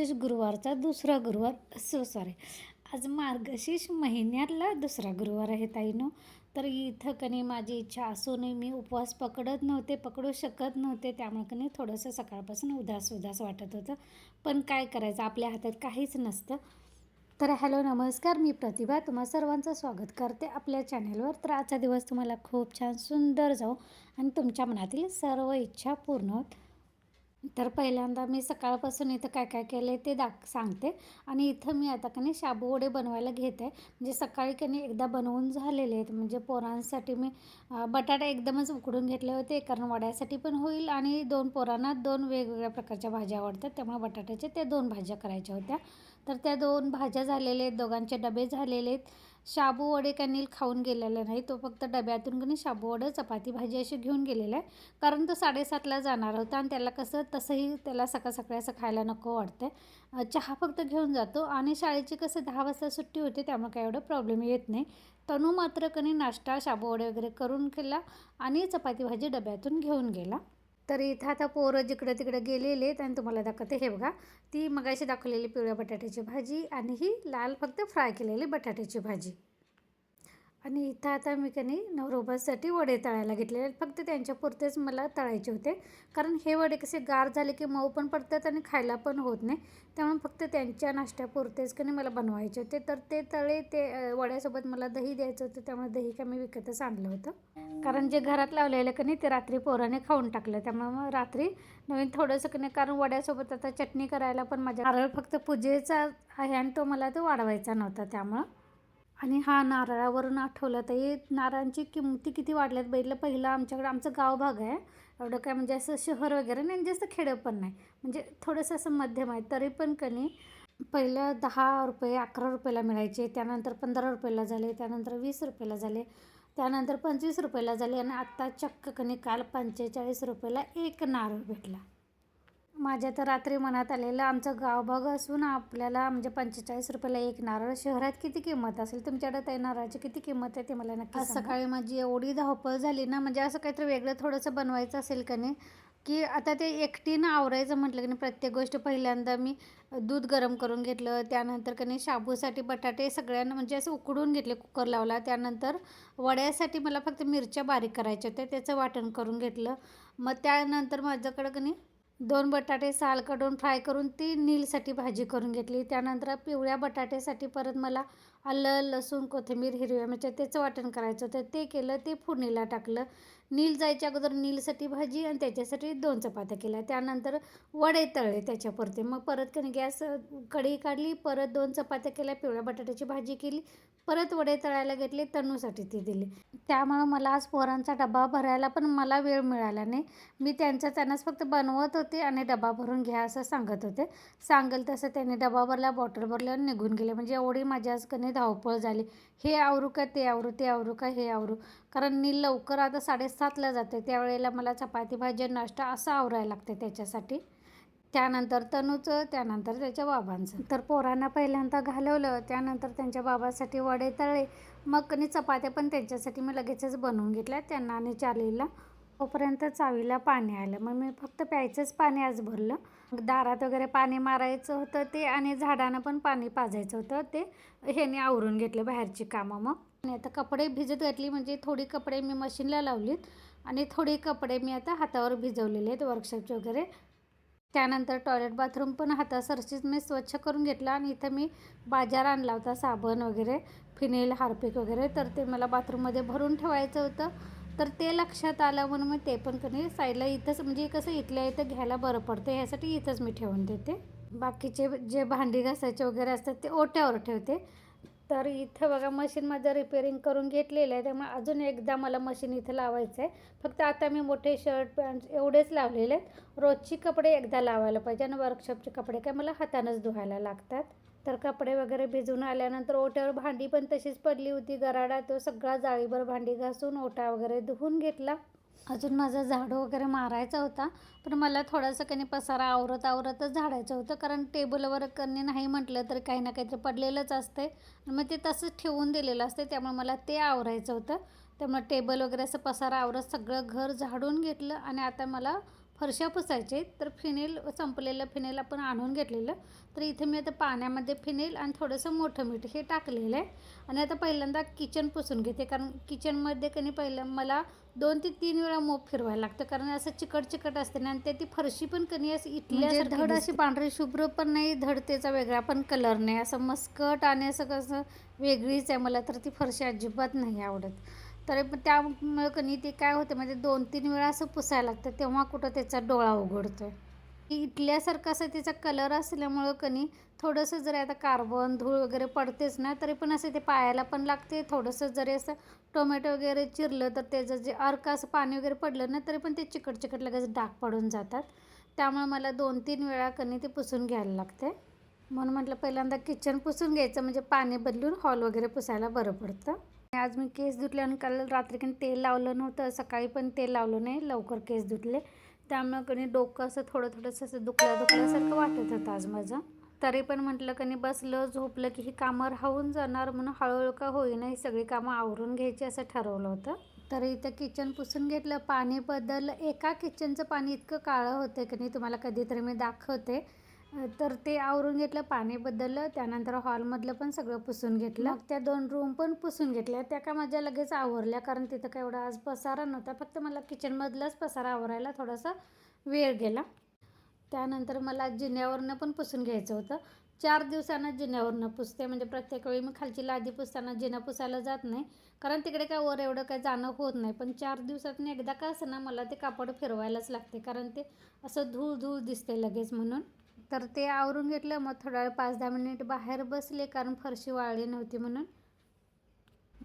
मार्गशीर्ष गुरुवारचा दुसरा गुरुवार. So sorry आज मार्गशीर्ष महिन्यातला दुसरा गुरुवार आहे ताईनो. तर इथं कणी माझी इच्छा असूनही मी उपवास पकडत नव्हते पकडू शकत नव्हते. त्यामुळे कणी थोडंसं सकाळपासून उदास उदास वाटत होतं. पण काय करायचं? आपल्या हातात काहीच नसतं. तर हॅलो नमस्कार. मी प्रतिभा. तुम्हा सर्वांचं स्वागत करते आपल्या चॅनेलवर. तर आजचा दिवस तुम्हाला खूप छान सुंदर जाऊ आणि तुमच्या मनातील सर्व इच्छा पूर्ण होत. तर पहिल्यांदा मी सकाळपासून इथं काय काय केलं आहे ते दाख सांगते. आणि इथं मी आता का नाही शाबू वडे बनवायला घेते. म्हणजे सकाळी का एकदा बनवून झालेले आहेत. म्हणजे पोरांसाठी मी बटाटा एकदमच उकडून घेतले होते. कारण वड्यासाठी पण होईल आणि दोन पोरांना दोन वेगवेगळ्या प्रकारच्या भाज्या आवडतात. त्यामुळे बटाट्याच्या त्या दोन भाज्या करायच्या होत्या. तर त्या दोन भाज्या झालेल्या आहेत. दोघांचे डबे झालेले आहेत. शाबू वडे काय नील खाऊन गेलेला नाही. तो फक्त डब्यातून की नाही शाबू वडे चपाती भाजी अशी घेऊन गेलेला आहे. कारण तो साडेसातला जाणार होता आणि त्याला कसं तसंही त्याला सकाळ सकाळी असं खायला नको वाटतं चहा फक्त घेऊन जातो आणि शाळेची कसं दहा वाजता सुट्टी होते त्यामुळे काय एवढं प्रॉब्लेम येत नाही. तनू मात्र कणी नाश्ता शाबू वडे वगैरे करून केला आणि चपाती भाजी डब्यातून घेऊन गेला. तर इथं आता पोरं जिकडं तिकडं गेलेले आहेत आणि तुम्हाला दाखवते हे बघा. ती मगाशी दाखवलेली पिवळ्या बटाट्याची भाजी आणि ही लाल फक्त फ्राय केलेली बटाट्याची भाजी. आणि इथं आता मी कनी नवरोबासाठी वडे तळायला घेतलेले फक्त त्यांच्या पुरतेच मला तळायचे होते. कारण हे वडे कसे गार झाले की मऊ पण पडतात आणि खायला पण होत नाही. त्यामुळे फक्त त्यांच्या नाश्त्यापुरतेच कनी मला बनवायचे होते. तर ते तळे ते वड्यासोबत मला दही द्यायचं होतं. त्यामुळे दही का मी विकतच आणलं होतं. कारण जे घरात लावलेलं कनी ते रात्री पोराने खाऊन टाकलं. त्यामुळे मग रात्री नवीन थोडंसं कनी कारण वड्यासोबत आता चटणी करायला पण माझ्या नारळ फक्त पूजेचा आहे आणि तो मला तो वाढवायचा नव्हता त्यामुळं. आणि हा नारळावरून आठवलं तर हे नारळांची किंमती किती वाढल्यात बैलं पहिलं आमच्याकडे आमचं गाव भाग आहे. एवढं काय म्हणजे असं शहर वगैरे नाही आणि जास्त खेडं पण नाही. म्हणजे थोडंसं असं मध्यम आहे. तरी पण कणी पहिलं दहा रुपये अकरा रुपयाला मिळायचे. त्यानंतर पंधरा रुपयाला झाले. त्यानंतर वीस रुपयाला झाले. त्यानंतर पंचवीस रुपयाला झाले. आणि आत्ता चक्क कणी काल पंचेचाळीस रुपयाला एक नारळ भेटला. माझ्या तर रात्री मनात आलेलं आमचं गावभाग असून आपल्याला म्हणजे पंचेचाळीस रुपयाला एक नारळ शहरात किती किंमत असेल? तुमच्याकडे त्या नारळाची किती किंमत आहे ते मला नक्की सकाळी माझी एवढी धावपळ झाली ना म्हणजे असं काहीतरी वेगळं थोडंसं बनवायचं असेल का नाही की आता ते एकटीनं आवरायचं म्हटलं की नाही प्रत्येक गोष्ट पहिल्यांदा मी दूध गरम करून घेतलं त्यानंतर का नाही शाबूसाठी बटाटे सगळ्यांना म्हणजे असं उकडून घेतले कुकर लावला त्यानंतर वड्यासाठी मला फक्त मिरच्या बारीक करायच्या होत्या त्याचं वाटण करून घेतलं. मग त्यानंतर माझ्याकडं का नाही दोन बटाटे साल काढून फ्राय करून ती नीलसाठी भाजी करून घेतली. त्यानंतर पिवळ्या बटाट्यासाठी परत मला आलं लसूण कोथिंबीर हिरव्या मिरच्या त्याचं वाटण करायचं होतं. ते केलं ते फोडणीला टाकलं. नील जायच्या अगोदर नीलसाठी भाजी आणि त्याच्यासाठी दोन चपात्या केल्या. त्यानंतर वडे तळले त्याच्यापुरते मग परत कणी गॅस कढी काढली परत दोन चपात्या केल्या पिवळ्या बटाट्याची भाजी केली परत वडे तळायला घेतले तनूसाठी ती दिली. त्यामुळं मला आज पोरांचा डबा भरायला पण मला वेळ मिळाला नाही. मी त्यांचा त्यांनाच फक्त बनवत होते आणि डबा भरून घ्या असं सांगत होते. सांगेल तसं त्यांनी डबा भरला बॉटल भरल्या आणि निघून गेले. म्हणजे एवढी माझ्या आज कणी धावपळ झाली. हे आवरू का ते आवरू ते आवरू का हे आवरू? कारण नील लवकर आता साडेसातला जाते. त्यावेळेला मला चपाती भाजी नाश्ता असं आवरायला लागते त्याच्यासाठी. त्यानंतर तनूचं त्यानंतर त्याच्या बाबांचं. तर पोरांना पहिल्यांदा घालवलं त्यानंतर त्यांच्या बाबासाठी वडे तळे मग कणी चपात्या पण त्यांच्यासाठी मी लगेचच बनवून घेतल्या त्यांना आणि चालीला. तोपर्यंत चावीला पाणी आलं. मग मी फक्त प्यायचंच पाणी आज भरलं. दारात वगैरे पाणी मारायचं होतं ते आणि झाडांना पण पाणी पाजायचं होतं ते. ह्याने आवरून घेतलं बाहेरची कामं मग. आणि आता कपडे भिजत घातली म्हणजे थोडी कपडे मी मशीनला लावलीत आणि थोडे कपडे मी आता हातावर भिजवलेले आहेत वर्कशॉपचे वगैरे. त्यानंतर टॉयलेट बाथरूम पण हातासरशीच मी स्वच्छ करून घेतला आणि इथं मी बाजार आणला होता साबण वगैरे फिनेल हार्पिक वगैरे तर ते मला बाथरूममध्ये भरून ठेवायचं होतं. तर ते लक्षात आलं म्हणून मी ते पण कधी साईडला इथंच म्हणजे कसं इथल्या इथं घ्यायला बरं पडतं ह्यासाठी इथंच मी ठेवून देते. बाकीचे जे भांडी घासायचे वगैरे असतात ते ओट्यावर ठेवते. तर इथं बघा मशीन माझं रिपेअरिंग करून घेतलेलं आहे. त्यामुळे अजून एकदा मला मशीन इथं लावायचं आहे फक्त आता मी मोठे शर्ट पॅन्ट एवढेच लावलेले आहेत. रोजची कपडे एकदा लावायला पाहिजे आणि वर्कशॉपचे कपडे काय मला हातानंच धुवायला लागतात. तर कपडे वगैरे भिजून आल्यानंतर ओट्यावर भांडी पण तशीच पडली होती. गराडा तो सगळा जाळीभर भांडी घासून ओटा वगैरे धुवून घेतला. अजून माझा झाडू वगैरे मारायचा होता पण मला थोडंसं कणी पसारा आवरत आवरतच झाडायचं होतं कारण टेबलवर कणी नाही म्हटलं तर काही ना काहीतरी पडलेलंच असते आणि मग ते तसंच ठेवून दिलेलं असते त्यामुळे मला ते आवरायचं होतं. त्यामुळे टेबल वगैरे असं पसारा आवरत सगळं घर झाडून घेतलं आणि आता मला फरशा पुसायचे तर फिनेल संपलेलं फिनेल आपण आणून घेतलेलं. तर इथे मी आता पाण्यामध्ये फिनेल आणि थोडंसं मोठं मीठ हे टाकलेलं आहे. आणि आता पहिल्यांदा किचन पुसून घेते कारण किचनमध्ये कधी पहिलं मला दोन ते तीन वेळा मोप फिरवायला लागतं कारण असं चिकट चिकट असते ना आणि ते ती फरशी पण कधी अशी इथल्या धड अशी पांढरी शुभ्र पण नाही धड त्याचा वेगळा पण कलर नाही. असं मस्कट आणि असं कसं वेगळीच आहे मला तर ती फरशी अजिबात नाही आवडत. तर त्यामुळं त्यामुळे कणी ते काय होतं म्हणजे दोन तीन वेळा असं पुसायला लागतं तेव्हा कुठं त्याचा डोळा उघडतो. इथल्यासारखं असं त्याचा कलर असल्यामुळं कणी थोडंसं जरी आता कार्बन धूळ वगैरे पडतेच ना तरी पण असं ते पायाला पण लागते. थोडंसं जरी असं टोमॅटो वगैरे चिरलं तर त्याचं जे अर्क असं पाणी वगैरे पडलं ना तरी पण ते चिकट चिकट लगेच डाग पडून जातात. त्यामुळे मला दोन तीन वेळा कणी ते पुसून घ्यायला लागते. म्हणून म्हटलं पहिल्यांदा किचन पुसून घ्यायचं म्हणजे पाणी बदलून हॉल वगैरे पुसायला बरं पडतं. आज मी केस धुतले आणि काल रात्री काही तेल लावलं नव्हतं. सकाळी पण तेल लावलं नाही लवकर केस धुतले. त्यामुळे कणी डोकं असं थोडं थोडंसं असं दुखल्या दुखल्यासारखं वाटत होतं आज माझं. तरी पण म्हटलं कणी बसलं झोपलं की ही कामं राहून जाणार म्हणून हळूहळू का होईना ही सगळी कामं आवरून घ्यायची असं ठरवलं होतं. तर इथं किचन पुसून घेतलं. पाणी बदललं एका किचनचं पाणी इतकं काळं होतं की नाही तुम्हाला कधीतरी मी दाखवते. तर ते आवरून घेतलं पाणी बदललं त्यानंतर हॉलमधलं पण सगळं पुसून घेतलं. मग त्या दोन रूम पण पुसून घेतल्या. त्या का माझ्या लगेच आवरल्या कारण तिथं काय एवढा आज पसारा नव्हता. फक्त मला किचनमधलाच पसारा आवरायला थोडासा वेळ गेला. त्यानंतर मला जिन्यावरनं पण पुसून घ्यायचं होतं. चार दिवसांना जिन्यावरनं पुसते. म्हणजे प्रत्येक वेळी मी खालची लादी पुसताना जिना पुसायला जात नाही. कारण तिकडे काय वर एवढं काय जाणं होत नाही. पण चार दिवसातून एकदा का असं ना मला ते कापड फिरवायलाच लागते. कारण ते असं धूळ धूळ दिसते लगेच म्हणून. तर ते आवरून घेतलं मग थोडा वेळ पाच दहा मिनिट बाहेर बसले कारण फरशी वाळली नव्हती म्हणून.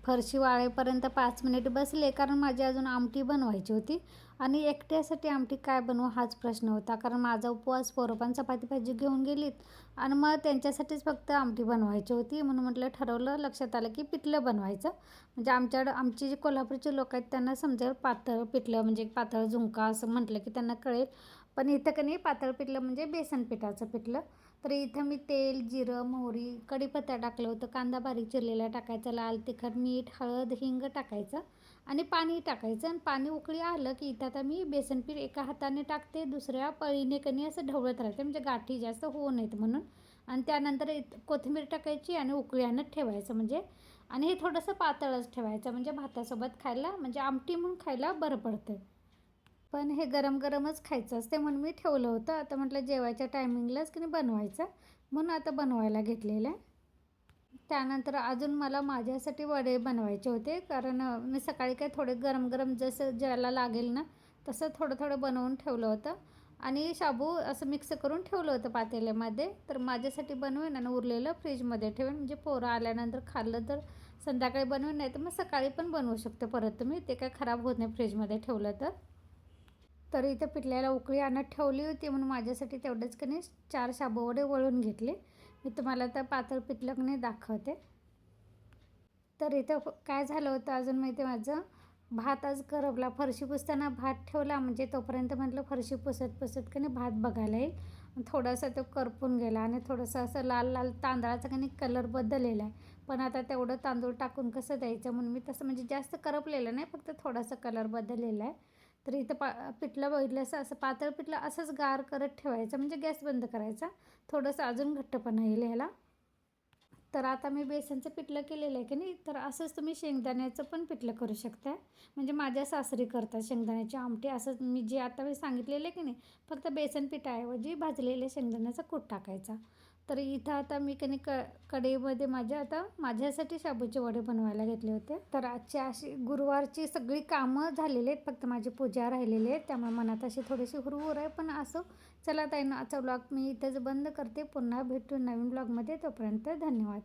फरशी वाळेपर्यंत पाच मिनिट बसले कारण माझी अजून आमटी बनवायची होती. आणि एकट्यासाठी आमटी काय बनवू हाच प्रश्न होता कारण माझा उपवास पोरं चपाती भाजी घेऊन गेलीत. आणि मग त्यांच्यासाठीच फक्त आमटी बनवायची होती म्हणून म्हटलं ठरवलं लक्षात आलं की पिठलं बनवायचं. म्हणजे आमच्याकडं आमची जी कोल्हापूरचे लोक आहेत त्यांना समजेल पातळ पिठलं म्हणजे पातळ झुंका असं म्हटलं की त्यांना कळेल. पण इथं का नाही पातळ पिठलं म्हणजे बेसन पिठाचं पिठलं. तर इथं मी तेल जिरं मोहरी कढीपत्ता टाकलं होतं. कांदा बारीक चिरलेला टाकायचा लाल तिखट मीठ हळद हिंग टाकायचं आणि पाणी टाकायचं आणि पाणी उकळी आलं की इथं आता मी बेसन पीठ एका हाताने टाकते दुसऱ्या पळीने कणी असं ढवळत राहते. म्हणजे गाठी जास्त होऊ नयेत म्हणून. आणि त्यानंतर कोथिंबीर टाकायची आणि उकळी ठेवायचं म्हणजे. आणि हे थोडंसं पातळच ठेवायचं म्हणजे भातासोबत खायला म्हणजे आमटी म्हणून खायला बरं पडतं पण हे गरम गरमच खायचं असते म्हणून मी ठेवलं होतं. आता म्हटलं जेवायच्या टायमिंगलाच की नाही बनवायचं? म्हणून आता बनवायला घेतलेलं आहे. त्यानंतर अजून मला माझ्यासाठी वडे बनवायचे होते. कारण मी सकाळी काय थोडे गरम गरम जसं ज्याला लागेल ना तसं थोडं थोडं बनवून ठेवलं होतं. आणि शाबू असं मिक्स करून ठेवलं होतं पातेल्यामध्ये. तर माझ्यासाठी बनवेन आणि उरलेलं फ्रीजमध्ये ठेवेन. म्हणजे पोरं आल्यानंतर खाल्लं तर संध्याकाळी बनवेन नाही तर मग सकाळी पण बनवू शकतो परत तुम्ही ते काय खराब होत नाही फ्रीजमध्ये ठेवलं तर. तर इथं पिठल्याला उकळी आणत ठेवली होती म्हणून माझ्यासाठी तेवढंच कणी चार शाबूवडे वळून घेतले. मी तुम्हाला तर पातळ पिठलं दाखवते. तर इथं काय झालं होतं अजून माहिती माझं? भात आज करपला. फरशी पुसताना भात ठेवला म्हणजे तोपर्यंत म्हटलं फरशी पुसत पुसत कणी भात बघायला येईल. थोडासा तो करपून गेला आणि थोडंसं असं लाल लाल तांदळाचा कणी कलर बदललेला आहे. पण आता तेवढं तांदूळ टाकून कसं द्यायचं म्हणून मी तसं म्हणजे जास्त करपलेलं नाही फक्त थोडासा कलर बदललेला आहे. तर इथं पा पिठलं बघितलं असं असं पातळ पिठलं असंच गार करत ठेवायचं म्हणजे गॅस बंद करायचा. थोडंसं अजून घट्टपणा येईल ह्याला. तर आता मी बेसनचं पिठलं केलेलं आहे की नाही तर असंच तुम्ही शेंगदाण्याचं पण पिठलं करू शकता. म्हणजे माझ्या सासरी करतात शेंगदाण्याची आमटी असंच मी जे आता मी सांगितलेलं आहे की नाही फक्त बेसन पिठाऐवजी भाजलेल्या शेंगदाण्याचा कूट टाकायचा. तर इथं आता मी कनी क कढईमध्ये माझ्या आता माझ्यासाठी शाबूचे वडे बनवायला घेतले होते. तर आजची अशी गुरुवारची सगळी कामं झालेली आहेत फक्त माझी पूजा राहिलेली आहे. त्यामुळे मनात अशी थोडीशी हुरहुर आहे पण असं. चला ताईनं आजचा ब्लॉग मी इथंच बंद करते. पुन्हा भेटू नवीन ब्लॉगमध्ये तोपर्यंत धन्यवाद.